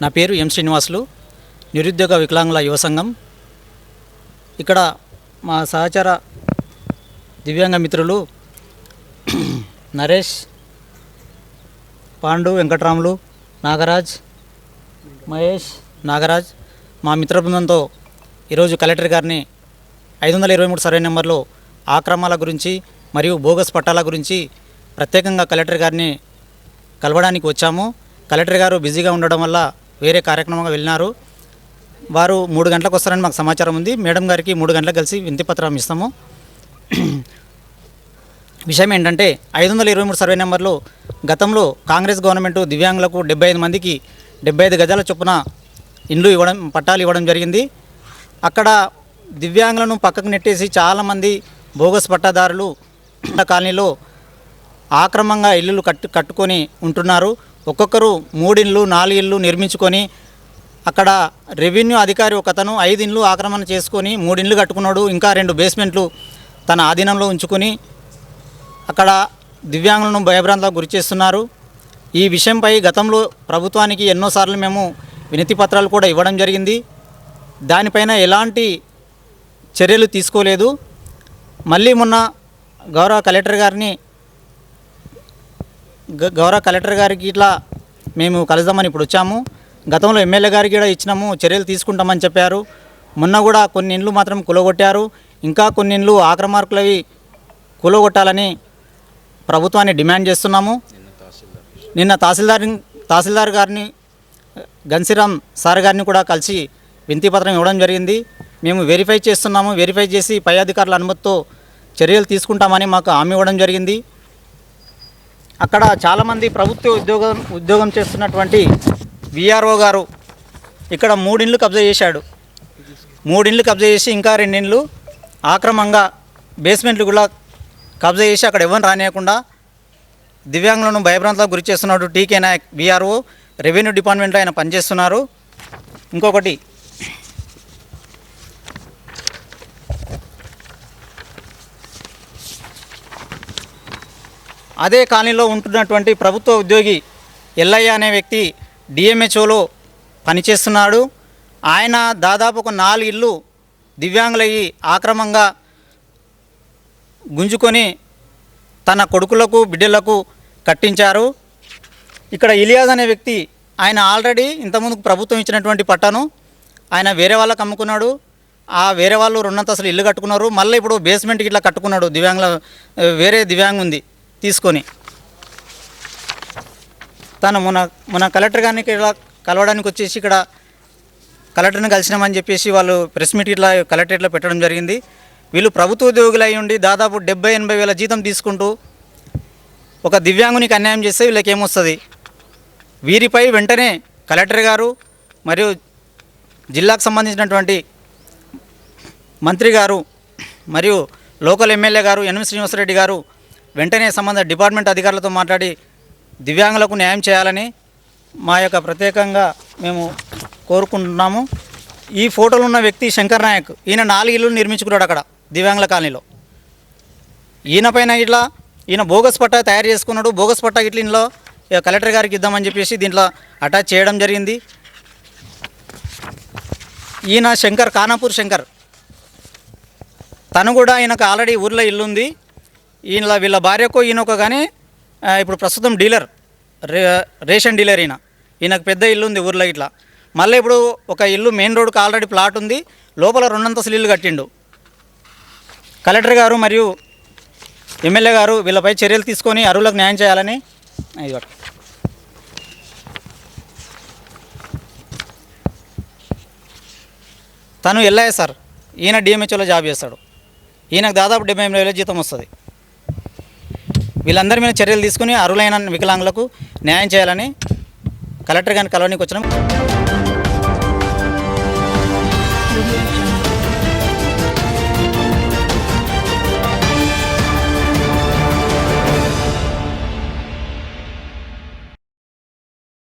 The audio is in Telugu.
నా పేరు ఎం శ్రీనివాసులు నిరుద్యోగ వికలాంగుల యువ సంఘం. ఇక్కడ మా సహచర దివ్యాంగ మిత్రులు నరేష్ పాండు వెంకట్రాములు నాగరాజ్ మహేష్ నాగరాజ్ మా మిత్ర బృందంతో ఈరోజు కలెక్టర్ గారిని ఐదు వందల ఇరవై మూడు సర్వే నెంబర్లో ఆక్రమాల గురించి మరియు బోగస్ పట్టాల గురించి ప్రత్యేకంగా కలెక్టర్ గారిని కలవడానికి వచ్చాము. కలెక్టర్ గారు బిజీగా ఉండడం వల్ల వేరే కార్యక్రమంగా వెళ్ళినారు. వారు మూడు గంటలకు వస్తారని మాకు సమాచారం ఉంది. మేడం గారికి మూడు గంటలకు కలిసి వింతి పత్రం ఇస్తాము. విషయం ఏంటంటే ఐదు వందల ఇరవై మూడు సర్వే నెంబర్లో గతంలో కాంగ్రెస్ గవర్నమెంట్ దివ్యాంగులకు డెబ్బై ఐదు మందికి డెబ్బై ఐదు గజాల చొప్పున ఇండ్లు ఇవ్వడం పట్టాలు ఇవ్వడం జరిగింది. అక్కడ దివ్యాంగులను పక్కకు నెట్టేసి చాలామంది బోగస్ పట్టాదారులు కాలనీలో ఆక్రమంగా ఇల్లులు కట్టు కట్టుకొని ఉంటున్నారు. ఒక్కొక్కరు మూడిళ్ళు నాలుగిళ్ళు నిర్మించుకొని అక్కడ రెవెన్యూ అధికారి ఒకతను ఐదు ఇండ్లు ఆక్రమణ చేసుకొని మూడిండ్లు కట్టుకున్నాడు. ఇంకా రెండు బేస్మెంట్లు తన ఆధీనంలో ఉంచుకొని అక్కడ దివ్యాంగులను భయభ్రాంతలకు గురి చేస్తున్నారు. ఈ విషయంపై గతంలో ప్రభుత్వానికి ఎన్నోసార్లు మేము వినతి పత్రాలు కూడా ఇవ్వడం జరిగింది. దానిపైన ఎలాంటి చర్యలు తీసుకోలేదు. మళ్ళీ మొన్న గౌరవ కలెక్టర్ గారిని గౌరవ కలెక్టర్ గారికి ఇట్లా మేము కలుద్దామని ఇప్పుడు వచ్చాము. గతంలో ఎమ్మెల్యే గారికి కూడా ఇచ్చినాము చర్యలు తీసుకుంటామని చెప్పారు. మొన్న కూడా కొన్ని ఇండ్లు మాత్రం కులగొట్టారు. ఇంకా కొన్ని ఇండ్లు ఆక్రమార్కులవి కులగొట్టాలని ప్రభుత్వాన్ని డిమాండ్ చేస్తున్నాము. నిన్న తహసీల్దార్ తహసీల్దార్ గారిని గన్సిరామ్ సార్ గారిని కూడా కలిసి వినతి పత్రం ఇవ్వడం జరిగింది. మేము వెరిఫై చేస్తున్నాము. వెరిఫై చేసి పై అధికారుల అనుమతితో చర్యలు తీసుకుంటామని మాకు హామీ ఇవ్వడం జరిగింది. అక్కడ చాలామంది ప్రభుత్వ ఉద్యోగం ఉద్యోగం చేస్తున్నటువంటి విఆర్ఓ గారు ఇక్కడ మూడిండ్లు కబ్జా చేశాడు. మూడిండ్లు కబ్జా చేసి ఇంకా రెండిండ్లు ఆక్రమంగా బేస్మెంట్లు కూడా కబ్జా చేసి అక్కడ ఎవరిని రానియకుండా దివ్యాంగులను భయభ్రాంతలకు గురి చేస్తున్నాడు టీకే నాయక్ విఆర్ఓ రెవెన్యూ డిపార్ట్మెంట్లో ఆయన పనిచేస్తున్నారు. ఇంకొకటి అదే కాలనీలో ఉంటున్నటువంటి ప్రభుత్వ ఉద్యోగి ఎల్లయ్య అనే వ్యక్తి డిఎంహెచ్ఓలో పనిచేస్తున్నాడు. ఆయన దాదాపు ఒక నాలుగు ఇల్లు దివ్యాంగులయ్యి ఆక్రమంగా గుంజుకొని తన కొడుకులకు బిడ్డలకు కట్టించారు. ఇక్కడ ఇలియాజ్ అనే వ్యక్తి ఆయన ఆల్రెడీ ఇంతకుముందు ప్రభుత్వం ఇచ్చినటువంటి పట్టాను ఆయన వేరే వాళ్ళకి అమ్ముకున్నాడు. ఆ వేరే వాళ్ళు రెండంతస్తులు ఇల్లు కట్టుకున్నారు. మళ్ళీ ఇప్పుడు బేస్మెంట్కి ఇట్లా కట్టుకున్నాడు దివ్యాంగుల వేరే దివ్యాంగ్ ఉంది తీసుకొని తను మన మన కలెక్టర్ గారిని ఇలా కలవడానికి వచ్చేసి ఇక్కడ కలెక్టర్ని కలిసినామని చెప్పేసి వాళ్ళు ప్రెస్ మీట్ ఇట్లా కలెక్టరేట్లో పెట్టడం జరిగింది. వీళ్ళు ప్రభుత్వ ఉద్యోగులు అయి ఉండి దాదాపు డెబ్బై ఎనభై వేల జీతం తీసుకుంటూ ఒక దివ్యాంగునికి అన్యాయం చేస్తే వీళ్ళకి ఏమొస్తుంది? వీరిపై వెంటనే కలెక్టర్ గారు మరియు జిల్లాకు సంబంధించినటువంటి మంత్రి గారు మరియు లోకల్ ఎమ్మెల్యే గారు ఎన్ఎం శ్రీనివాసరెడ్డి గారు వెంటనే సంబంధ డిపార్ట్మెంట్ అధికారులతో మాట్లాడి దివ్యాంగులకు న్యాయం చేయాలని మా యొక్క ప్రత్యేకంగా మేము కోరుకుంటున్నాము. ఈ ఫోటోలో ఉన్న వ్యక్తి శంకర్ నాయక్ ఈయన నాలుగు ఇల్లు నిర్మించుకున్నాడు అక్కడ దివ్యాంగుల కాలనీలో. ఈయన పైన ఇట్లా ఈయన బోగస్ పట్టా తయారు చేసుకున్నాడు. బోగస్ పట్టా ఇట్లా ఇంట్లో కలెక్టర్ గారికి ఇద్దామని చెప్పేసి దీంట్లో అటాచ్ చేయడం జరిగింది. ఈయన శంకర్ కానాపూర్ శంకర్. తను కూడా ఈయనకు ఆల్రెడీ ఊర్లో ఇల్లు ఉంది ఈయన వీళ్ళ భార్యకు ఈయనొక కానీ ఇప్పుడు ప్రస్తుతం డీలర్ రే రేషన్ డీలర్ ఈయన. ఈయనకు పెద్ద ఇల్లు ఉంది ఊర్లో ఇట్లా. మళ్ళీ ఇప్పుడు ఒక ఇల్లు మెయిన్ రోడ్కి ఆల్రెడీ ప్లాట్ ఉంది లోపల రెండంతస్తులు ఇల్లు కట్టిండు. కలెక్టర్ గారు మరియు ఎమ్మెల్యే గారు వీళ్ళపై చర్యలు తీసుకొని అరువులకు న్యాయం చేయాలని ఇది తను ఎల్ఐఏ సార్. ఈయన డిఎంహెచ్ఓలో జాబ్ చేస్తాడు. ఈయనకు దాదాపు డెబ్బై ఎనిమిది వేల జీతం వస్తుంది. వీళ్ళందరి మీద చర్యలు తీసుకుని అరువులైన వికలాంగులకు న్యాయం చేయాలని కలెక్టర్ గారిని కలవడానికి వచ్చినాం.